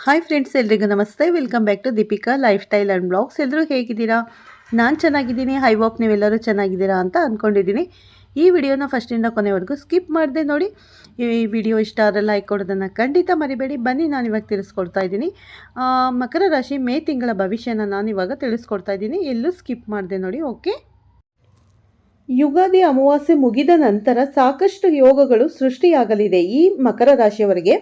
Hi friends ಎಲ್ರಿಗೂ ನಮಸ್ತೆ. Welcome back to Deepika lifestyle and blogs ಎಲ್ಲರೂ ಹೇಗಿದ್ದೀರಾ? ನಾನು ಚೆನ್ನಾಗಿದ್ದೀನಿ. ಐ ವಾಪ್ ನೀವೆಲ್ಲರೂ ಚೆನ್ನಾಗಿದ್ದೀರಾ ಅಂತ ಅಂದ್ಕೊಂಡಿದ್ದೀನಿ ಈ ವಿಡಿಯೋನ ಫಸ್ಟಿಂದ ಕೊನೆವರೆಗೂ ಸ್ಕಿಪ್ ಮಾಡಿದೆ ನೋಡಿ. ಈ ವಿಡಿಯೋ ಇಷ್ಟ ಆದರೆ ಲೈಕ್ ಕೊಡೋದನ್ನು ಖಂಡಿತ ಮರಿಬೇಡಿ. ಬನ್ನಿ ನಾನು ಇವಾಗ ತಿಳಿಸ್ಕೊಡ್ತಾ ಇದ್ದೀನಿ. ಮಕರ ರಾಶಿ ಮೇ ತಿಂಗಳ ಭವಿಷ್ಯನ ನಾನು ಇವಾಗ ತಿಳಿಸ್ಕೊಡ್ತಾ ಇದ್ದೀನಿ. ಎಲ್ಲೂ ಸ್ಕಿಪ್ ಮಾಡಿದೆ ನೋಡಿ ಓಕೆ ಯುಗಾದಿ ಅಮಾವಾಸ್ಯೆ ಮುಗಿದ ನಂತರ ಸಾಕಷ್ಟು ಯೋಗಗಳು ಸೃಷ್ಟಿಯಾಗಲಿದೆ. ಈ ಮಕರ ರಾಶಿಯವರಿಗೆ,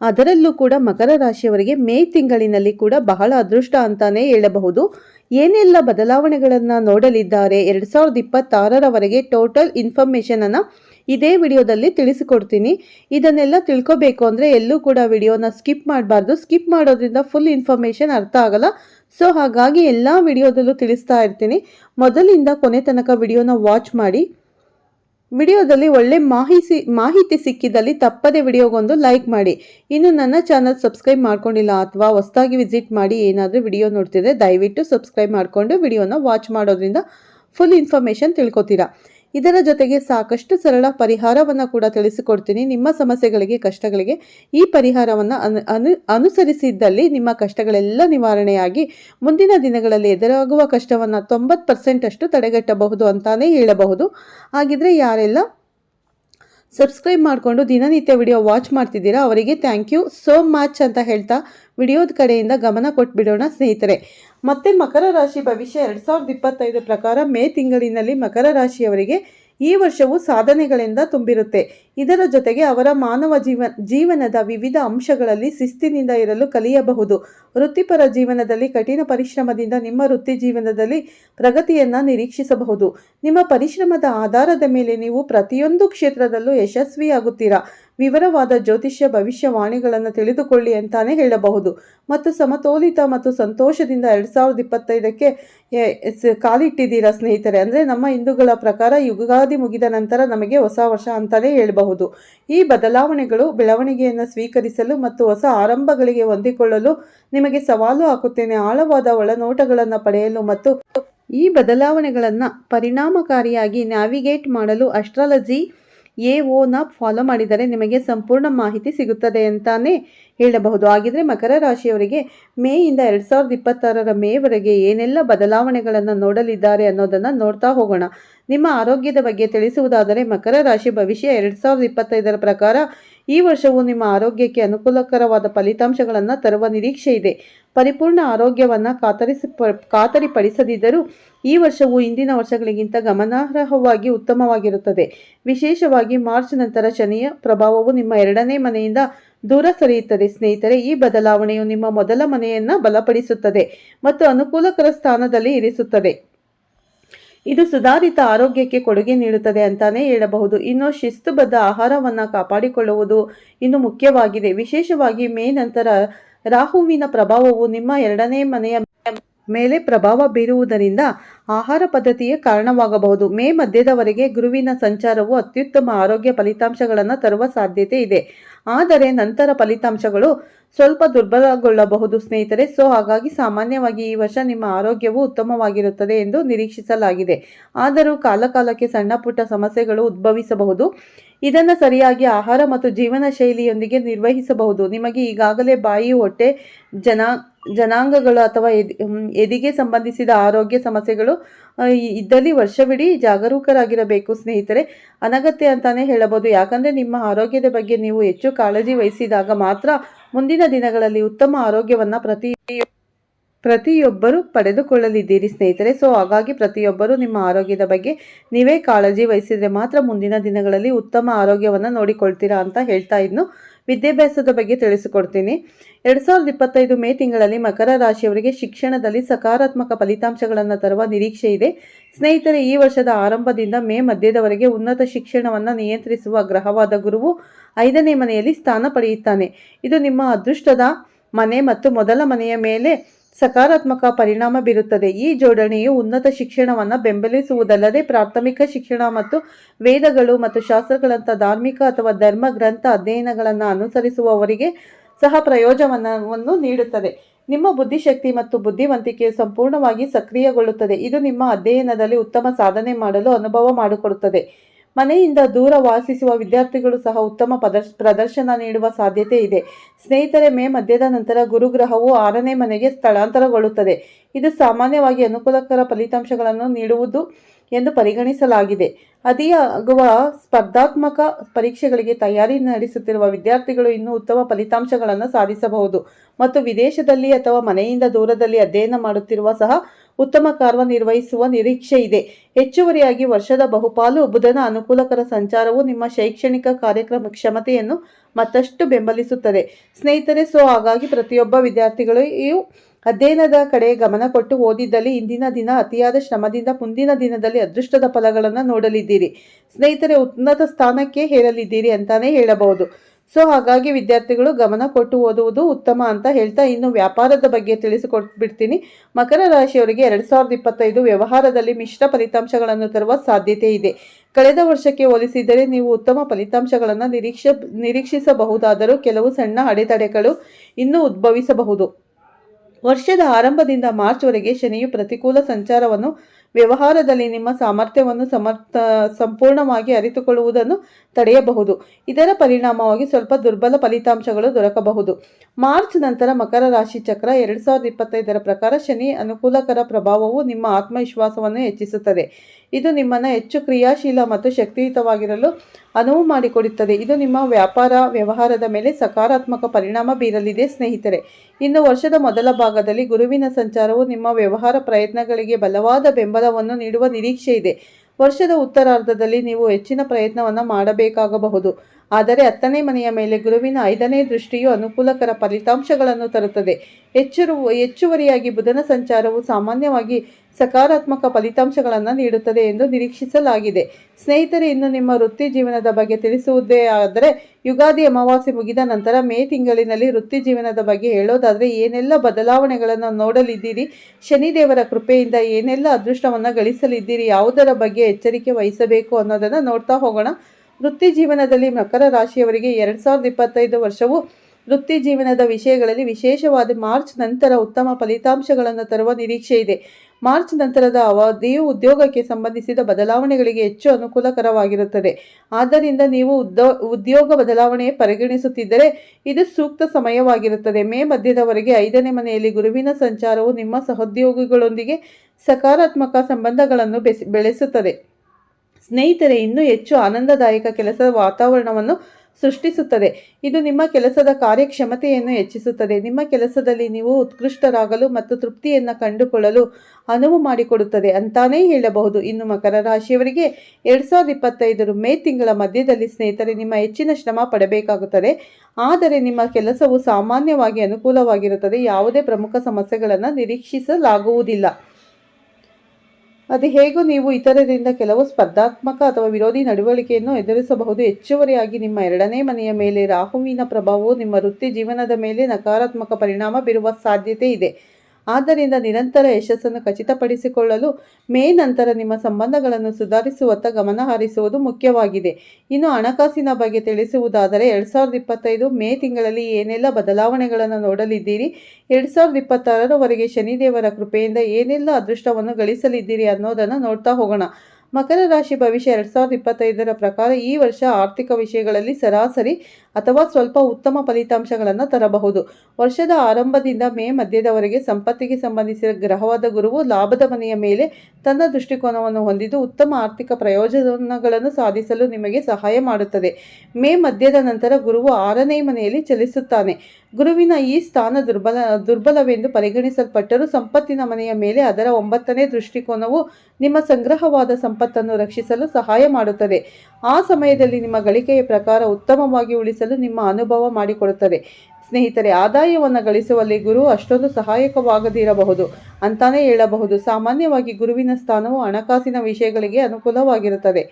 ಅದರಲ್ಲೂ ಕೂಡ ಮಕರ ರಾಶಿಯವರಿಗೆ ಮೇ ತಿಂಗಳಿನಲ್ಲಿ ಕೂಡ ಬಹಳ ಅದೃಷ್ಟ ಅಂತಾನೆ ಹೇಳಬಹುದು. ಏನೆಲ್ಲ ಬದಲಾವಣೆಗಳನ್ನು ನೋಡಲಿದ್ದಾರೆ? ಎರಡು ಸಾವಿರದ ಇಪ್ಪತ್ತಾರರವರೆಗೆ ಟೋಟಲ್ ಇನ್ಫಾರ್ಮೇಷನನ್ನು ಇದೇ ವಿಡಿಯೋದಲ್ಲಿ ತಿಳಿಸಿಕೊಡ್ತೀನಿ. ಇದನ್ನೆಲ್ಲ ತಿಳ್ಕೊಬೇಕು ಅಂದರೆ ಎಲ್ಲೂ ಕೂಡ ವಿಡಿಯೋನ ಸ್ಕಿಪ್ ಮಾಡಬಾರ್ದು. ಸ್ಕಿಪ್ ಮಾಡೋದ್ರಿಂದ ಫುಲ್ ಇನ್ಫಾರ್ಮೇಷನ್ ಅರ್ಥ ಆಗಲ್ಲ. ಸೊ, ಹಾಗಾಗಿ ಎಲ್ಲ ವಿಡಿಯೋದಲ್ಲೂ ತಿಳಿಸ್ತಾ ಇರ್ತೀನಿ. ಮೊದಲಿಂದ ಕೊನೆ ತನಕ ವಿಡಿಯೋನ ವಾಚ್ ಮಾಡಿ. ವಿಡಿಯೋದಲ್ಲಿ ಒಳ್ಳೆ ಮಾಹಿತಿ ಮಾಹಿತಿ ಸಿಕ್ಕಿದಲ್ಲಿ ತಪ್ಪದೆ ವಿಡಿಯೋಗೊಂದು ಲೈಕ್ ಮಾಡಿ. ಇನ್ನು ನನ್ನ ಚಾನಲ್ ಸಬ್ಸ್ಕ್ರೈಬ್ ಮಾಡ್ಕೊಂಡಿಲ್ಲ ಅಥವಾ ಹೊಸದಾಗಿ ವಿಸಿಟ್ ಮಾಡಿ ಏನಾದರೂ ವಿಡಿಯೋ ನೋಡ್ತಿದ್ರೆ ದಯವಿಟ್ಟು ಸಬ್ಸ್ಕ್ರೈಬ್ ಮಾಡಿಕೊಂಡು ವಿಡಿಯೋನ ವಾಚ್ ಮಾಡೋದ್ರಿಂದ ಫುಲ್ ಇನ್ಫಾರ್ಮೇಷನ್ ತಿಳ್ಕೊತೀರಾ. ಇದರ ಜೊತೆಗೆ ಸಾಕಷ್ಟು ಸರಳ ಪರಿಹಾರವನ್ನು ಕೂಡ ತಿಳಿಸಿಕೊಡ್ತೀನಿ. ನಿಮ್ಮ ಸಮಸ್ಯೆಗಳಿಗೆ, ಕಷ್ಟಗಳಿಗೆ ಈ ಪರಿಹಾರವನ್ನು ಅನು ಅನು, ಅನುಸರಿಸಿದ್ದಲ್ಲಿ ನಿಮ್ಮ ಕಷ್ಟಗಳೆಲ್ಲ ನಿವಾರಣೆಯಾಗಿ ಮುಂದಿನ ದಿನಗಳಲ್ಲಿ ಎದುರಾಗುವ ಕಷ್ಟವನ್ನು ತೊಂಬತ್ತು ಪರ್ಸೆಂಟ್ ಅಷ್ಟು ತಡೆಗಟ್ಟಬಹುದು ಅಂತಾನೇ ಹೇಳಬಹುದು. ಹಾಗಿದ್ರೆ ಯಾರೆಲ್ಲ ಸಬ್ಸ್ಕ್ರೈಬ್ ಮಾಡಿಕೊಂಡು ದಿನನಿತ್ಯ ವಿಡಿಯೋ ವಾಚ್ ಮಾಡ್ತಿದ್ದೀರಾ, ಅವರಿಗೆ ಥ್ಯಾಂಕ್ ಯು ಸೋ ಮಚ್ ಅಂತ ಹೇಳ್ತಾ ವಿಡಿಯೋದ ಕಡೆಯಿಂದ ಗಮನ ಕೊಟ್ಬಿಡೋಣ ಸ್ನೇಹಿತರೆ. ಮತ್ತೆ ಮಕರ ರಾಶಿ ಭವಿಷ್ಯ ಎರಡು ಸಾವಿರದ ಇಪ್ಪತ್ತೈದು ಪ್ರಕಾರ ಮೇ ತಿಂಗಳಿನಲ್ಲಿ ಮಕರ ರಾಶಿಯವರಿಗೆ ಈ ವರ್ಷವು ಸಾಧನೆಗಳಿಂದ ತುಂಬಿರುತ್ತೆ. ಇದರ ಜೊತೆಗೆ ಅವರ ಮಾನವ ಜೀವ ಜೀವನದ ವಿವಿಧ ಅಂಶಗಳಲ್ಲಿ ಶಿಸ್ತಿನಿಂದ ಇರಲು ಕಲಿಯಬಹುದು. ವೃತ್ತಿಪರ ಜೀವನದಲ್ಲಿ ಕಠಿಣ ಪರಿಶ್ರಮದಿಂದ ನಿಮ್ಮ ವೃತ್ತಿ ಜೀವನದಲ್ಲಿ ಪ್ರಗತಿಯನ್ನು ನಿರೀಕ್ಷಿಸಬಹುದು. ನಿಮ್ಮ ಪರಿಶ್ರಮದ ಆಧಾರದ ಮೇಲೆ ನೀವು ಪ್ರತಿಯೊಂದು ಕ್ಷೇತ್ರದಲ್ಲೂ ಯಶಸ್ವಿಯಾಗುತ್ತೀರಾ? ವಿವರವಾದ ಜ್ಯೋತಿಷ್ಯ ಭವಿಷ್ಯವಾಣಿಗಳನ್ನು ತಿಳಿದುಕೊಳ್ಳಿ ಅಂತಾನೆ ಹೇಳಬಹುದು. ಮತ್ತು ಸಮತೋಲಿತ ಮತ್ತು ಸಂತೋಷದಿಂದ ಎರಡು ಸಾವಿರದ ಇಪ್ಪತ್ತೈದಕ್ಕೆ ಕಾಲಿಟ್ಟಿದ್ದೀರಾ ಸ್ನೇಹಿತರೆ? ಅಂದರೆ ನಮ್ಮ ಹಿಂದೂಗಳ ಪ್ರಕಾರ ಯುಗಾದಿ ಮುಗಿದ ನಂತರ ನಮಗೆ ಹೊಸ ವರ್ಷ ಅಂತಲೇ ಹೇಳಬಹುದು. ಈ ಬದಲಾವಣೆಗಳು ಬೆಳವಣಿಗೆಯನ್ನು ಸ್ವೀಕರಿಸಲು ಮತ್ತು ಹೊಸ ಆರಂಭಗಳಿಗೆ ಹೊಂದಿಕೊಳ್ಳಲು ನಿಮಗೆ ಸವಾಲು ಹಾಕುತ್ತೇನೆ. ಆಳವಾದ ಒಳನೋಟಗಳನ್ನು ಪಡೆಯಲು ಮತ್ತು ಈ ಬದಲಾವಣೆಗಳನ್ನು ಪರಿಣಾಮಕಾರಿಯಾಗಿ ನ್ಯಾವಿಗೇಟ್ ಮಾಡಲು ಅಸ್ಟ್ರಾಲಜಿ ಎ ಓನ ಫಾಲೋ ಮಾಡಿದರೆ ನಿಮಗೆ ಸಂಪೂರ್ಣ ಮಾಹಿತಿ ಸಿಗುತ್ತದೆ ಅಂತಾನೆ ಹೇಳಬಹುದು. ಹಾಗಿದ್ರೆ ಮಕರ ರಾಶಿಯವರಿಗೆ ಮೇಯಿಂದ ಎರಡು ಸಾವಿರದ ಇಪ್ಪತ್ತಾರರ ಮೇವರೆಗೆ ಏನೆಲ್ಲ ಬದಲಾವಣೆಗಳನ್ನು ನೋಡಲಿದ್ದಾರೆ ಅನ್ನೋದನ್ನು ನೋಡ್ತಾ ಹೋಗೋಣ. ನಿಮ್ಮ ಆರೋಗ್ಯದ ಬಗ್ಗೆ ತಿಳಿಸುವುದಾದರೆ ಮಕರ ರಾಶಿ ಭವಿಷ್ಯ ಎರಡು ಸಾವಿರದ ಇಪ್ಪತ್ತೈದರ ಪ್ರಕಾರ ಈ ವರ್ಷವು ನಿಮ್ಮ ಆರೋಗ್ಯಕ್ಕೆ ಅನುಕೂಲಕರವಾದ ಫಲಿತಾಂಶಗಳನ್ನು ತರುವ ನಿರೀಕ್ಷೆ ಇದೆ. ಪರಿಪೂರ್ಣ ಆರೋಗ್ಯವನ್ನು ಖಾತರಿಸಿ ಖಾತರಿಪಡಿಸದಿದ್ದರೂ ಈ ವರ್ಷವು ಇಂದಿನ ವರ್ಷಗಳಿಗಿಂತ ಗಮನಾರ್ಹವಾಗಿ ಉತ್ತಮವಾಗಿರುತ್ತದೆ. ವಿಶೇಷವಾಗಿ ಮಾರ್ಚ್ ನಂತರ ಶನಿಯ ಪ್ರಭಾವವು ನಿಮ್ಮ ಎರಡನೇ ಮನೆಯಿಂದ ದೂರ ಸರಿಯುತ್ತದೆ. ಸ್ನೇಹಿತರೆ, ಈ ಬದಲಾವಣೆಯು ನಿಮ್ಮ ಮೊದಲ ಮನೆಯನ್ನು ಬಲಪಡಿಸುತ್ತದೆ ಮತ್ತು ಅನುಕೂಲಕರ ಸ್ಥಾನದಲ್ಲಿ ಇರಿಸುತ್ತದೆ. ಇದು ಸುಧಾರಿತ ಆರೋಗ್ಯಕ್ಕೆ ಕೊಡುಗೆ ನೀಡುತ್ತದೆ ಅಂತಾನೆ ಹೇಳಬಹುದು. ಇನ್ನು ಶಿಸ್ತುಬದ್ಧ ಆಹಾರವನ್ನು ಕಾಪಾಡಿಕೊಳ್ಳುವುದು ಇನ್ನು ಮುಖ್ಯವಾಗಿದೆ. ವಿಶೇಷವಾಗಿ ಮೇ ನಂತರ ರಾಹುವಿನ ಪ್ರಭಾವವು ನಿಮ್ಮ ಎರಡನೇ ಮನೆಯ ಮೇಲೆ ಪ್ರಭಾವ ಬೀರುವುದರಿಂದ ಆಹಾರ ಪದ್ಧತಿಯೇ ಕಾರಣವಾಗಬಹುದು. ಮೇ ಮಧ್ಯದವರೆಗೆ ಗುರುವಿನ ಸಂಚಾರವು ಅತ್ಯುತ್ತಮ ಆರೋಗ್ಯ ಫಲಿತಾಂಶಗಳನ್ನು ತರುವ ಸಾಧ್ಯತೆ ಇದೆ. ಆದರೆ ನಂತರ ಫಲಿತಾಂಶಗಳು ಸ್ವಲ್ಪ ದುರ್ಬಲಗೊಳ್ಳಬಹುದು ಸ್ನೇಹಿತರೆ. ಸೊ ಹಾಗಾಗಿ ಸಾಮಾನ್ಯವಾಗಿ ಈ ವರ್ಷ ನಿಮ್ಮ ಆರೋಗ್ಯವು ಉತ್ತಮವಾಗಿರುತ್ತದೆ ಎಂದು ನಿರೀಕ್ಷಿಸಲಾಗಿದೆ. ಆದರೂ ಕಾಲಕಾಲಕ್ಕೆ ಸಣ್ಣ ಪುಟ್ಟ ಸಮಸ್ಯೆಗಳು ಉದ್ಭವಿಸಬಹುದು. ಇದನ್ನು ಸರಿಯಾಗಿ ಆಹಾರ ಮತ್ತು ಜೀವನ ಶೈಲಿಯೊಂದಿಗೆ ನಿರ್ವಹಿಸಬಹುದು. ನಿಮಗೆ ಈಗಾಗಲೇ ಬಾಯಿ, ಹೊಟ್ಟೆ, ಜನಾ, ಜನಾಂಗಗಳು ಅಥವಾ ಎದಿಗೆ ಸಂಬಂಧಿಸಿದ ಆರೋಗ್ಯ ಸಮಸ್ಯೆಗಳು ಇದ್ದಲ್ಲಿ ವರ್ಷವಿಡೀ ಜಾಗರೂಕರಾಗಿರಬೇಕು ಸ್ನೇಹಿತರೆ. ಅನಗತ್ಯ ಅಂತಾನೆ ಹೇಳಬಹುದು. ಯಾಕಂದರೆ ನಿಮ್ಮ ಆರೋಗ್ಯದ ಬಗ್ಗೆ ನೀವು ಹೆಚ್ಚು ಕಾಳಜಿ ವಹಿಸಿದಾಗ ಮಾತ್ರ ಮುಂದಿನ ದಿನಗಳಲ್ಲಿ ಉತ್ತಮ ಆರೋಗ್ಯವನ್ನು ಪ್ರತಿ ಪ್ರತಿಯೊಬ್ಬರು ಪಡೆದುಕೊಳ್ಳಲಿದ್ದೀರಿ ಸ್ನೇಹಿತರೆ. ಸೊ ಹಾಗಾಗಿ ಪ್ರತಿಯೊಬ್ಬರು ನಿಮ್ಮ ಆರೋಗ್ಯದ ಬಗ್ಗೆ ನೀವೇ ಕಾಳಜಿ ವಹಿಸಿದರೆ ಮಾತ್ರ ಮುಂದಿನ ದಿನಗಳಲ್ಲಿ ಉತ್ತಮ ಆರೋಗ್ಯವನ್ನು ನೋಡಿಕೊಳ್ತೀರಾ ಅಂತ ಹೇಳ್ತಾ ಇದ್ನು. ವಿದ್ಯಾಭ್ಯಾಸದ ಬಗ್ಗೆ ತಿಳಿಸಿಕೊಡ್ತೀನಿ. ಎರಡು ಸಾವಿರದ ಇಪ್ಪತ್ತೈದು ಮೇ ತಿಂಗಳಲ್ಲಿ ಮಕರ ರಾಶಿಯವರಿಗೆ ಶಿಕ್ಷಣದಲ್ಲಿ ಸಕಾರಾತ್ಮಕ ಫಲಿತಾಂಶಗಳನ್ನು ತರುವ ನಿರೀಕ್ಷೆ ಇದೆ. ಸ್ನೇಹಿತರೆ, ಈ ವರ್ಷದ ಆರಂಭದಿಂದ ಮೇ ಮಧ್ಯದವರೆಗೆ ಉನ್ನತ ಶಿಕ್ಷಣವನ್ನು ನಿಯಂತ್ರಿಸುವ ಗ್ರಹವಾದ ಗುರುವು ಐದನೇ ಮನೆಯಲ್ಲಿ ಸ್ಥಾನ ಪಡೆಯುತ್ತಾನೆ. ಇದು ನಿಮ್ಮ ಅದೃಷ್ಟದ ಮನೆ ಮತ್ತು ಮೊದಲ ಮನೆಯ ಮೇಲೆ ಸಕಾರಾತ್ಮಕ ಪರಿಣಾಮ ಬೀರುತ್ತದೆ. ಈ ಜೋಡಣೆಯು ಉನ್ನತ ಶಿಕ್ಷಣವನ್ನು ಬೆಂಬಲಿಸುವುದಲ್ಲದೆ ಪ್ರಾಥಮಿಕ ಶಿಕ್ಷಣ ಮತ್ತು ವೇದಗಳು ಮತ್ತು ಶಾಸ್ತ್ರಗಳಂಥ ಧಾರ್ಮಿಕ ಅಥವಾ ಧರ್ಮ ಗ್ರಂಥ ಅಧ್ಯಯನಗಳನ್ನು ಅನುಸರಿಸುವವರಿಗೆ ಸಹ ಪ್ರಯೋಜನವನ್ನು ನೀಡುತ್ತದೆ. ನಿಮ್ಮ ಬುದ್ಧಿಶಕ್ತಿ ಮತ್ತು ಬುದ್ಧಿವಂತಿಕೆ ಸಂಪೂರ್ಣವಾಗಿ ಸಕ್ರಿಯಗೊಳ್ಳುತ್ತದೆ. ಇದು ನಿಮ್ಮ ಅಧ್ಯಯನದಲ್ಲಿ ಉತ್ತಮ ಸಾಧನೆ ಮಾಡಲು ಅನುಭವ ಮಾಡಿಕೊಡುತ್ತದೆ. ಮನೆಯಿಂದ ದೂರ ವಾಸಿಸುವ ವಿದ್ಯಾರ್ಥಿಗಳು ಸಹ ಉತ್ತಮ ಪ್ರದರ್ಶನ ನೀಡುವ ಸಾಧ್ಯತೆ ಇದೆ. ಸ್ನೇಹಿತರೆ, ಮೇ ಮಧ್ಯದ ನಂತರ ಗುರುಗ್ರಹವು ಆರನೇ ಮನೆಗೆ ಸ್ಥಳಾಂತರಗೊಳ್ಳುತ್ತದೆ. ಇದು ಸಾಮಾನ್ಯವಾಗಿ ಅನುಕೂಲಕರ ಫಲಿತಾಂಶಗಳನ್ನು ನೀಡುವುದು ಎಂದು ಪರಿಗಣಿಸಲಾಗಿದೆ. ಅತಿಯಾಗುವ ಸ್ಪರ್ಧಾತ್ಮಕ ಪರೀಕ್ಷೆಗಳಿಗೆ ತಯಾರಿ ನಡೆಸುತ್ತಿರುವ ವಿದ್ಯಾರ್ಥಿಗಳು ಇನ್ನೂ ಉತ್ತಮ ಫಲಿತಾಂಶಗಳನ್ನು ಸಾಧಿಸಬಹುದು ಮತ್ತು ವಿದೇಶದಲ್ಲಿ ಅಥವಾ ಮನೆಯಿಂದ ದೂರದಲ್ಲಿ ಅಧ್ಯಯನ ಮಾಡುತ್ತಿರುವ ಸಹ ಉತ್ತಮ ಕಾರ್ಯನಿರ್ವಹಿಸುವ ನಿರೀಕ್ಷೆ ಇದೆ. ಹೆಚ್ಚುವರಿಯಾಗಿ ವರ್ಷದ ಬಹುಪಾಲು ಬುಧನ ಅನುಕೂಲಕರ ಸಂಚಾರವು ನಿಮ್ಮ ಶೈಕ್ಷಣಿಕ ಕಾರ್ಯಕ್ರಮ ಕ್ಷಮತೆಯನ್ನು ಮತ್ತಷ್ಟು ಬೆಂಬಲಿಸುತ್ತದೆ. ಸ್ನೇಹಿತರೆ, ಸೊ ಹಾಗಾಗಿ ಪ್ರತಿಯೊಬ್ಬ ವಿದ್ಯಾರ್ಥಿಗಳು ಅಧ್ಯಯನದ ಕಡೆ ಗಮನ ಕೊಟ್ಟು ಓದಿದ್ದಲ್ಲಿ ಇಂದಿನ ದಿನ ಅತಿಯಾದ ಶ್ರಮದಿಂದ ಮುಂದಿನ ದಿನದಲ್ಲಿ ಅದೃಷ್ಟದ ಫಲಗಳನ್ನು ನೋಡಲಿದ್ದೀರಿ. ಸ್ನೇಹಿತರೆ, ಉನ್ನತ ಸ್ಥಾನಕ್ಕೆ ಹೇರಲಿದ್ದೀರಿ ಅಂತಾನೆ ಹೇಳಬಹುದು. ಸೊ ಹಾಗಾಗಿ ವಿದ್ಯಾರ್ಥಿಗಳು ಗಮನ ಕೊಟ್ಟು ಓದುವುದು ಉತ್ತಮ ಅಂತ ಹೇಳ್ತಾ ಇನ್ನು ವ್ಯಾಪಾರದ ಬಗ್ಗೆ ತಿಳಿಸಿಕೊಟ್ಬಿಡ್ತೀನಿ. ಮಕರ ರಾಶಿಯವರಿಗೆ ಎರಡು ಸಾವಿರದ ಇಪ್ಪತ್ತೈದು ವ್ಯವಹಾರದಲ್ಲಿ ಮಿಶ್ರ ಫಲಿತಾಂಶಗಳನ್ನು ತರುವ ಸಾಧ್ಯತೆ ಇದೆ. ಕಳೆದ ವರ್ಷಕ್ಕೆ ಹೋಲಿಸಿದರೆ ನೀವು ಉತ್ತಮ ಫಲಿತಾಂಶಗಳನ್ನು ನಿರೀಕ್ಷ, ನಿರೀಕ್ಷಿಸಬಹುದಾದರೂ ಕೆಲವು ಸಣ್ಣ ಅಡೆತಡೆಗಳು ಇನ್ನೂ ಉದ್ಭವಿಸಬಹುದು. ವರ್ಷದ ಆರಂಭದಿಂದ ಮಾರ್ಚ್ವರೆಗೆ ಶನಿಯು ಪ್ರತಿಕೂಲ ಸಂಚಾರವನ್ನು ವ್ಯವಹಾರದಲ್ಲಿ ನಿಮ್ಮ ಸಾಮರ್ಥ್ಯವನ್ನು ಸಮರ್ಥ, ಸಂಪೂರ್ಣವಾಗಿ ಅರಿತುಕೊಳ್ಳುವುದನ್ನು ತಡೆಯಬಹುದು. ಇದರ ಪರಿಣಾಮವಾಗಿ ಸ್ವಲ್ಪ ದುರ್ಬಲ ಫಲಿತಾಂಶಗಳು ದೊರಕಬಹುದು. ಮಾರ್ಚ್ ನಂತರ ಮಕರ ರಾಶಿ ಚಕ್ರ ಎರಡು ಸಾವಿರದ ಇಪ್ಪತ್ತೈದರ ಪ್ರಕಾರ ಶನಿ ಅನುಕೂಲಕರ ಪ್ರಭಾವವು ನಿಮ್ಮ ಆತ್ಮವಿಶ್ವಾಸವನ್ನು ಹೆಚ್ಚಿಸುತ್ತದೆ. ಇದು ನಿಮ್ಮನ್ನು ಹೆಚ್ಚು ಕ್ರಿಯಾಶೀಲ ಮತ್ತು ಶಕ್ತಿಯುತವಾಗಿರಲು ಅನುವು ಮಾಡಿಕೊಡುತ್ತದೆ. ಇದು ನಿಮ್ಮ ವ್ಯಾಪಾರ ವ್ಯವಹಾರದ ಮೇಲೆ ಸಕಾರಾತ್ಮಕ ಪರಿಣಾಮ ಬೀರಲಿದೆ, ಸ್ನೇಹಿತರೆ. ಇನ್ನು ವರ್ಷದ ಮೊದಲ ಭಾಗದಲ್ಲಿ ಗುರುವಿನ ಸಂಚಾರವು ನಿಮ್ಮ ವ್ಯವಹಾರ ಪ್ರಯತ್ನಗಳಿಗೆ ಬಲವಾದ ಬೆಂಬಲವನ್ನು ನೀಡುವ ನಿರೀಕ್ಷೆ ಇದೆ ವರ್ಷದ ಉತ್ತರಾರ್ಧದಲ್ಲಿ ನೀವು ಹೆಚ್ಚಿನ ಪ್ರಯತ್ನವನ್ನು ಮಾಡಬೇಕಾಗಬಹುದು. ಆದರೆ ಹತ್ತನೇ ಮನೆಯ ಮೇಲೆ ಗುರುವಿನ ಐದನೇ ದೃಷ್ಟಿಯು ಅನುಕೂಲಕರ ಫಲಿತಾಂಶಗಳನ್ನು ತರುತ್ತದೆ. ಹೆಚ್ಚು ಹೆಚ್ಚುವರಿಯಾಗಿ ಬುಧನ ಸಂಚಾರವು ಸಾಮಾನ್ಯವಾಗಿ ಸಕಾರಾತ್ಮಕ ಫಲಿತಾಂಶಗಳನ್ನು ನೀಡುತ್ತದೆ ಎಂದು ನಿರೀಕ್ಷಿಸಲಾಗಿದೆ. ಸ್ನೇಹಿತರೆ, ಇನ್ನು ನಿಮ್ಮ ವೃತ್ತಿ ಜೀವನದ ಬಗ್ಗೆ ತಿಳಿಸುವುದೇ ಆದರೆ ಯುಗಾದಿ ಅಮಾವಾಸ್ಯೆ ಮುಗಿದ ನಂತರ ಮೇ ತಿಂಗಳಿನಲ್ಲಿ ವೃತ್ತಿ ಜೀವನದ ಬಗ್ಗೆ ಹೇಳೋದಾದರೆ ಏನೆಲ್ಲ ಬದಲಾವಣೆಗಳನ್ನು ನೋಡಲಿದ್ದೀರಿ? ಶನಿದೇವರ ಕೃಪೆಯಿಂದ ಏನೆಲ್ಲ ಅದೃಷ್ಟವನ್ನು ಗಳಿಸಲಿದ್ದೀರಿ? ಯಾವುದರ ಬಗ್ಗೆ ಎಚ್ಚರಿಕೆ ವಹಿಸಬೇಕು ಅನ್ನೋದನ್ನು ನೋಡ್ತಾ ಹೋಗೋಣ. ವೃತ್ತಿ ಜೀವನದಲ್ಲಿ ಮಕರ ರಾಶಿಯವರಿಗೆ ಎರಡು ಸಾವಿರದ ಇಪ್ಪತ್ತೈದು ವರ್ಷವು ವೃತ್ತಿ ಜೀವನದ ವಿಷಯಗಳಲ್ಲಿ ವಿಶೇಷವಾದ ಮಾರ್ಚ್ ನಂತರ ಉತ್ತಮ ಫಲಿತಾಂಶಗಳನ್ನು ತರುವ ನಿರೀಕ್ಷೆ ಇದೆ. ಮಾರ್ಚ್ ನಂತರದ ಅವಧಿಯು ಉದ್ಯೋಗಕ್ಕೆ ಸಂಬಂಧಿಸಿದ ಬದಲಾವಣೆಗಳಿಗೆ ಹೆಚ್ಚು ಅನುಕೂಲಕರವಾಗಿರುತ್ತದೆ. ಆದ್ದರಿಂದ ನೀವು ಉದ್ಯೋ ಉದ್ಯೋಗ ಬದಲಾವಣೆ ಪರಿಗಣಿಸುತ್ತಿದ್ದರೆ ಇದು ಸೂಕ್ತ ಸಮಯವಾಗಿರುತ್ತದೆ. ಮೇ ಮಧ್ಯದವರೆಗೆ ಐದನೇ ಮನೆಯಲ್ಲಿ ಗುರುವಿನ ಸಂಚಾರವು ನಿಮ್ಮ ಸಹೋದ್ಯೋಗಿಗಳೊಂದಿಗೆ ಸಕಾರಾತ್ಮಕ ಸಂಬಂಧಗಳನ್ನು ಬೆಸ್, ಬೆಳೆಸುತ್ತದೆ. ಸ್ನೇಹಿತರೆ, ಇನ್ನೂ ಹೆಚ್ಚು ಆನಂದದಾಯಕ ಕೆಲಸದ ವಾತಾವರಣವನ್ನು ಸೃಷ್ಟಿಸುತ್ತದೆ. ಇದು ನಿಮ್ಮ ಕೆಲಸದ ಕಾರ್ಯಕ್ಷಮತೆಯನ್ನು ಹೆಚ್ಚಿಸುತ್ತದೆ. ನಿಮ್ಮ ಕೆಲಸದಲ್ಲಿ ನೀವು ಉತ್ಕೃಷ್ಟರಾಗಲು ಮತ್ತು ತೃಪ್ತಿಯನ್ನು ಕಂಡುಕೊಳ್ಳಲು ಅನುವು ಮಾಡಿಕೊಡುತ್ತದೆ ಅಂತಾನೇ ಹೇಳಬಹುದು. ಇನ್ನು ಮಕರ ರಾಶಿಯವರಿಗೆ ಎರಡು ಸಾವಿರದ ಇಪ್ಪತ್ತೈದರು ಮೇ ತಿಂಗಳ ಮಧ್ಯದಲ್ಲಿ ಸ್ನೇಹಿತರೆ, ನಿಮ್ಮ ಹೆಚ್ಚಿನ ಶ್ರಮ ಪಡಬೇಕಾಗುತ್ತದೆ. ಆದರೆ ನಿಮ್ಮ ಕೆಲಸವು ಸಾಮಾನ್ಯವಾಗಿ ಅನುಕೂಲವಾಗಿರುತ್ತದೆ. ಯಾವುದೇ ಪ್ರಮುಖ ಸಮಸ್ಯೆಗಳನ್ನು ನಿರೀಕ್ಷಿಸಲಾಗುವುದಿಲ್ಲ. ಅದು ಹೇಗೂ ನೀವು ಇತರರಿಂದ ಕೆಲವು ಸ್ಪರ್ಧಾತ್ಮಕ ಅಥವಾ ವಿರೋಧಿ ನಡವಳಿಕೆಯನ್ನು ಎದುರಿಸಬಹುದು. ಹೆಚ್ಚುವರಿಯಾಗಿ ನಿಮ್ಮ ಎರಡನೇ ಮನೆಯ ಮೇಲೆ ರಾಹುವಿನ ಪ್ರಭಾವವು ನಿಮ್ಮ ವೃತ್ತಿ ಜೀವನದ ಮೇಲೆ ನಕಾರಾತ್ಮಕ ಪರಿಣಾಮ ಬೀರುವ ಸಾಧ್ಯತೆ ಇದೆ. ಆದ್ದರಿಂದ ನಿರಂತರ ಯಶಸ್ಸನ್ನು ಖಚಿತಪಡಿಸಿಕೊಳ್ಳಲು ಮೇ ನಂತರ ನಿಮ್ಮ ಸಂಬಂಧಗಳನ್ನು ಸುಧಾರಿಸುವತ್ತ ಗಮನ ಹರಿಸುವುದು ಮುಖ್ಯವಾಗಿದೆ. ಇನ್ನು ಹಣಕಾಸಿನ ಬಗ್ಗೆ ತಿಳಿಸುವುದಾದರೆ ಎರಡು ಸಾವಿರದ ಇಪ್ಪತ್ತೈದು ಮೇ ತಿಂಗಳಲ್ಲಿ ಏನೆಲ್ಲ ಬದಲಾವಣೆಗಳನ್ನು ನೋಡಲಿದ್ದೀರಿ? ಎರಡು ಸಾವಿರದ ಇಪ್ಪತ್ತಾರರವರೆಗೆ ಶನಿದೇವರ ಕೃಪೆಯಿಂದ ಏನೆಲ್ಲ ಅದೃಷ್ಟವನ್ನು ಗಳಿಸಲಿದ್ದೀರಿ ಅನ್ನೋದನ್ನು ನೋಡ್ತಾ ಹೋಗೋಣ. ಮಕರ ರಾಶಿ ಭವಿಷ್ಯ ಎರಡು ಸಾವಿರದ ಇಪ್ಪತ್ತೈದರ ಪ್ರಕಾರ ಈ ವರ್ಷ ಆರ್ಥಿಕ ವಿಷಯಗಳಲ್ಲಿ ಸರಾಸರಿ ಅಥವಾ ಸ್ವಲ್ಪ ಉತ್ತಮ ಫಲಿತಾಂಶಗಳನ್ನು ತರಬಹುದು. ವರ್ಷದ ಆರಂಭದಿಂದ ಮೇ ಮಧ್ಯದವರೆಗೆ ಸಂಪತ್ತಿಗೆ ಸಂಬಂಧಿಸಿದ ಗ್ರಹವಾದ ಗುರುವು ಲಾಭದ ಮನೆಯ ಮೇಲೆ ತನ್ನ ದೃಷ್ಟಿಕೋನವನ್ನು ಹೊಂದಿದ್ದು ಉತ್ತಮ ಆರ್ಥಿಕ ಪ್ರಯೋಜನಗಳನ್ನು ಸಾಧಿಸಲು ನಿಮಗೆ ಸಹಾಯ ಮಾಡುತ್ತದೆ. ಮೇ ಮಧ್ಯದ ನಂತರ ಗುರುವು ಆರನೇ ಮನೆಯಲ್ಲಿ ಚಲಿಸುತ್ತಾನೆ. ಗುರುವಿನ ಈ ಸ್ಥಾನ ದುರ್ಬಲ, ದುರ್ಬಲವೆಂದು ಪರಿಗಣಿಸಲ್ಪಟ್ಟರೂ ಸಂಪತ್ತಿನ ಮನೆಯ ಮೇಲೆ ಅದರ ಒಂಬತ್ತನೇ ದೃಷ್ಟಿಕೋನವು ನಿಮ್ಮ ಸಂಗ್ರಹವಾದ ಸಂಪತ್ತನ್ನು ರಕ್ಷಿಸಲು ಸಹಾಯ ಮಾಡುತ್ತದೆ. ಆ ಸಮಯದಲ್ಲಿ ನಿಮ್ಮ ಗಳಿಕೆಯ ಪ್ರಕಾರ ಉತ್ತಮವಾಗಿ ಉಳಿಸಲು ನಿಮ್ಮ ಅನುಭವ ಮಾಡಿಕೊಡುತ್ತದೆ. ಸ್ನೇಹಿತರೆ, ಆದಾಯವನ್ನು ಗಳಿಸುವಲ್ಲಿ ಗುರು ಅಷ್ಟೊಂದು ಸಹಾಯಕವಾಗದಿರಬಹುದು ಅಂತಾನೆ ಹೇಳಬಹುದು, ಸಾಮಾನ್ಯವಾಗಿ ಗುರುವಿನ ಸ್ಥಾನವು ಹಣಕಾಸಿನ ವಿಷಯಗಳಿಗೆ ಅನುಕೂಲವಾಗಿರುತ್ತದೆ.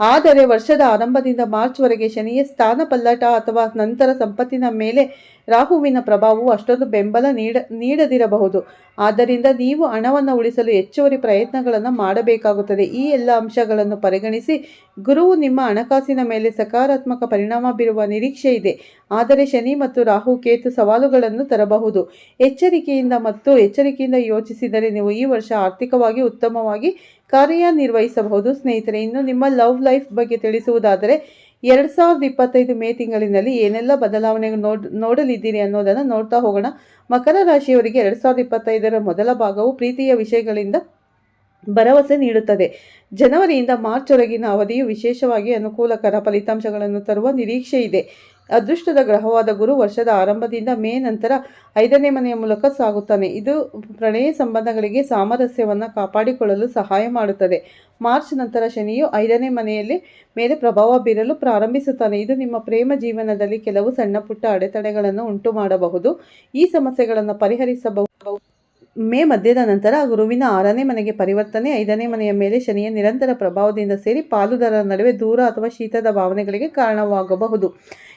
ಆದರೆ ವರ್ಷದ ಆರಂಭದಿಂದ ಮಾರ್ಚ್ವರೆಗೆ ಶನಿಯ ಸ್ಥಾನ ಪಲ್ಲಟ ಅಥವಾ ನಂತರ ಸಂಪತ್ತಿನ ಮೇಲೆ ರಾಹುವಿನ ಪ್ರಭಾವವು ಅಷ್ಟೊಂದು ಬೆಂಬಲ ನೀಡ, ನೀಡದಿರಬಹುದು. ಆದ್ದರಿಂದ ನೀವು ಹಣವನ್ನು ಉಳಿಸಲು ಹೆಚ್ಚುವರಿ ಪ್ರಯತ್ನಗಳನ್ನು ಮಾಡಬೇಕಾಗುತ್ತದೆ. ಈ ಎಲ್ಲ ಅಂಶಗಳನ್ನು ಪರಿಗಣಿಸಿ ಗುರುವು ನಿಮ್ಮ ಹಣಕಾಸಿನ ಮೇಲೆ ಸಕಾರಾತ್ಮಕ ಪರಿಣಾಮ ಬೀರುವ ನಿರೀಕ್ಷೆ ಇದೆ. ಆದರೆ ಶನಿ ಮತ್ತು ರಾಹು ಕೇತು ಸವಾಲುಗಳನ್ನು ತರಬಹುದು. ಎಚ್ಚರಿಕೆಯಿಂದ ಮತ್ತು ಎಚ್ಚರಿಕೆಯಿಂದ ಯೋಚಿಸಿದರೆ ನೀವು ಈ ವರ್ಷ ಆರ್ಥಿಕವಾಗಿ ಉತ್ತಮವಾಗಿ ಕಾರ್ಯನಿರ್ವಹಿಸಬಹುದು. ಸ್ನೇಹಿತರೆ, ಇನ್ನು ನಿಮ್ಮ ಲವ್ ಲೈಫ್ ಬಗ್ಗೆ ತಿಳಿಸುವುದಾದರೆ ಎರಡು ಸಾವಿರದ ಇಪ್ಪತ್ತೈದು ಮೇ ತಿಂಗಳಿನಲ್ಲಿ ಏನೆಲ್ಲ ಬದಲಾವಣೆ ನೋಡ್, ನೋಡಲಿದ್ದೀರಿ ಅನ್ನೋದನ್ನು ನೋಡ್ತಾ ಹೋಗೋಣ. ಮಕರ ರಾಶಿಯವರಿಗೆ ಎರಡು ಸಾವಿರದ ಇಪ್ಪತ್ತೈದರ ಮೊದಲ ಭಾಗವು ಪ್ರೀತಿಯ ವಿಷಯಗಳಿಂದ ಭರವಸೆ ನೀಡುತ್ತದೆ. ಜನವರಿಯಿಂದ ಮಾರ್ಚ್ ವರೆಗಿನ ಅವಧಿಯು ವಿಶೇಷವಾಗಿ ಅನುಕೂಲಕರ ಫಲಿತಾಂಶಗಳನ್ನು ತರುವ ನಿರೀಕ್ಷೆ ಇದೆ. ಅದೃಷ್ಟದ ಗ್ರಹವಾದ ಗುರು ವರ್ಷದ ಆರಂಭದಿಂದ ಮೇ ನಂತರ ಐದನೇ ಮನೆಯ ಮೂಲಕ ಸಾಗುತ್ತಾನೆ. ಇದು ಪ್ರಣಯ ಸಂಬಂಧಗಳಿಗೆ ಸಾಮರಸ್ಯವನ್ನು ಕಾಪಾಡಿಕೊಳ್ಳಲು ಸಹಾಯ ಮಾಡುತ್ತದೆ. ಮಾರ್ಚ್ ನಂತರ ಶನಿಯು ಐದನೇ ಮನೆಯಲ್ಲಿ ಮೇಲೆ ಪ್ರಭಾವ ಬೀರಲು ಪ್ರಾರಂಭಿಸುತ್ತಾನೆ. ಇದು ನಿಮ್ಮ ಪ್ರೇಮ ಜೀವನದಲ್ಲಿ ಕೆಲವು ಸಣ್ಣ ಪುಟ್ಟ ಅಡೆತಡೆಗಳನ್ನು ಉಂಟು ಮಾಡಬಹುದು ಈ ಸಮಸ್ಯೆಗಳನ್ನು ಪರಿಹರಿಸಬಹುದು. ಮೇ ಮಧ್ಯದ ನಂತರ ಗುರುವಿನ ಆರನೇ ಮನೆಗೆ ಪರಿವರ್ತನೆ. ಐದನೇ ಮನೆಯ ಮೇಲೆ ಶನಿಯ ನಿರಂತರ ಪ್ರಭಾವದಿಂದ ಸೇರಿ ಪಾಲುದಾರರ ನಡುವೆ ದೂರ ಅಥವಾ ಶೀತದ ಭಾವನೆಗಳಿಗೆ ಕಾರಣವಾಗಬಹುದು.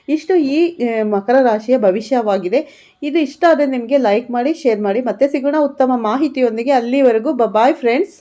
ಇಷ್ಟು ಈ ಮಕರ ರಾಶಿಯ ಭವಿಷ್ಯವಾಗಿದೆ. ಇದು ಇಷ್ಟ ಆದರೆ ನಿಮಗೆ ಲೈಕ್ ಮಾಡಿ ಶೇರ್ ಮಾಡಿ. ಮತ್ತೆ ಸಿಗೋಣ ಉತ್ತಮ ಮಾಹಿತಿಯೊಂದಿಗೆ ಅಲ್ಲಿವರೆಗೂ. Bye friends